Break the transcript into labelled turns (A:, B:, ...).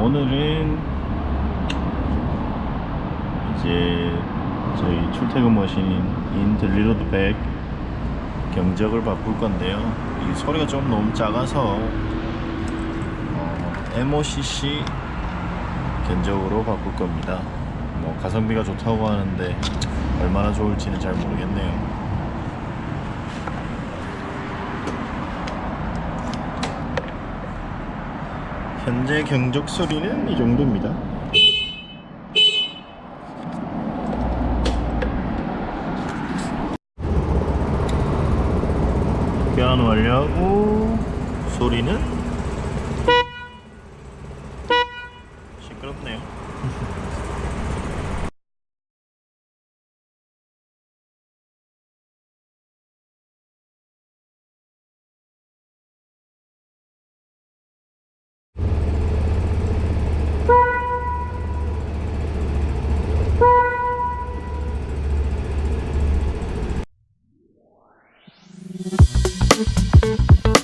A: 오늘은 이제 저희 출퇴근 머신인 인들리로드 백 경적을 바꿀 건데요. 이 소리가 좀 너무 작아서 어, MOCC 견적으로 바꿀 겁니다. 뭐 가성비가 좋다고 하는데 얼마나 좋을지는 잘 모르겠네요. 현재 경적 소리는 이 정도입니다. 교환 완료하고 소리는? 시끄럽네요. Thank you.